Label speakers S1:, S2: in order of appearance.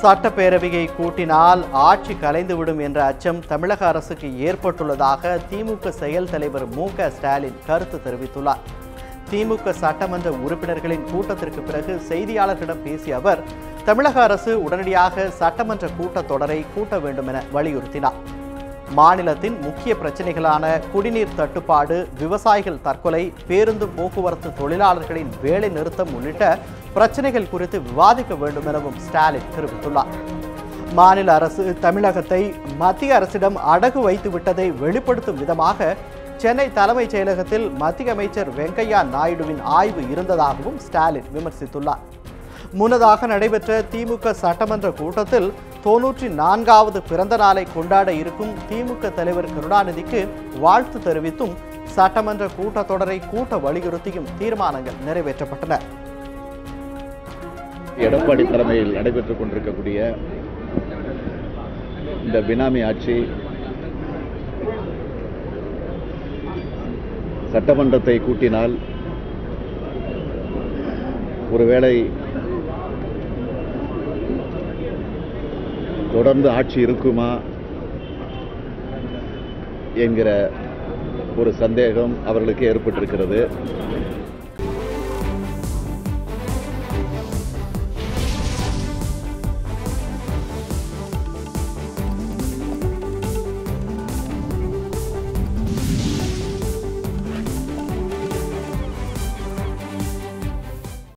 S1: சட்டப்பேரவையை கூட்டினால் ஆட்சி கலைந்துவிடும் என்ற அச்சம் தமிழக அரசுக்கு ஏற்பட்டுள்ளதாக திமுக செயல் தலைவர் மு க ஸ்டாலின் கருத்து தெரிவித்துள்ளார். திமுக சட்டமன்ற உறுப்பினர்களின் கூட்டத்திற்கு பிறகு செய்தியாளர்களிடம் பேசிய அவர் தமிழக அரசு உடனடியாக சட்டமன்ற கூட்டத்தொடரை கூட்ட வேண்டும் என வலியுறுத்தினார். மாநிலத்தின் முக்கிய பிரச்சனைகளான குடிநீர் தட்டுப்பாடு விவசாயிகள் தற்கொலை பேருந்து போக்குவரத்து தொழிலாளர்களின் வேலை நிறுத்தம் உள்ளிட்ட பிரச்சனைகள் குறித்து விவாதிக்க வேண்டும் எனவும் ஸ்டாலின் தெரிவித்துள்ளார். மாநில அரசு தமிழகத்தை மத்திய அரசிடம் அடகு வைத்து விட்டதை வெளிப்படுத்தும் விதமாக சென்னை தலைமைச் செயலகத்தில் மத்திய அமைச்சர் வெங்கையா நாயுடுவின் ஆய்வு இருந்ததாகவும் ஸ்டாலின் விமர்சித்துள்ளார். முன்னதாக நடைபெற்ற திமுக சட்டமன்ற கூட்டத்தில் தொன்னூற்றி நான்காவது பிறந்த நாளை கொண்டாட இருக்கும் திமுக தலைவர் கருணாநிதிக்கு வாழ்த்து தெரிவித்தும் சட்டமன்ற கூட்டத்தொடரை கூட்ட வலியுறுத்தியும் தீர்மானங்கள் நிறைவேற்றப்பட்டன.
S2: எடப்பாடி தலைமையில் நடைபெற்றுக் கொண்டிருக்கக்கூடிய இந்த பினாமி ஆட்சி சட்டமன்றத்தை கூட்டினால் ஒருவேளை தொடர்ந்து ஆட்சி இருக்குமா என்கிற ஒரு சந்தேகம் அவர்களுக்கு ஏற்பட்டிருக்கிறது.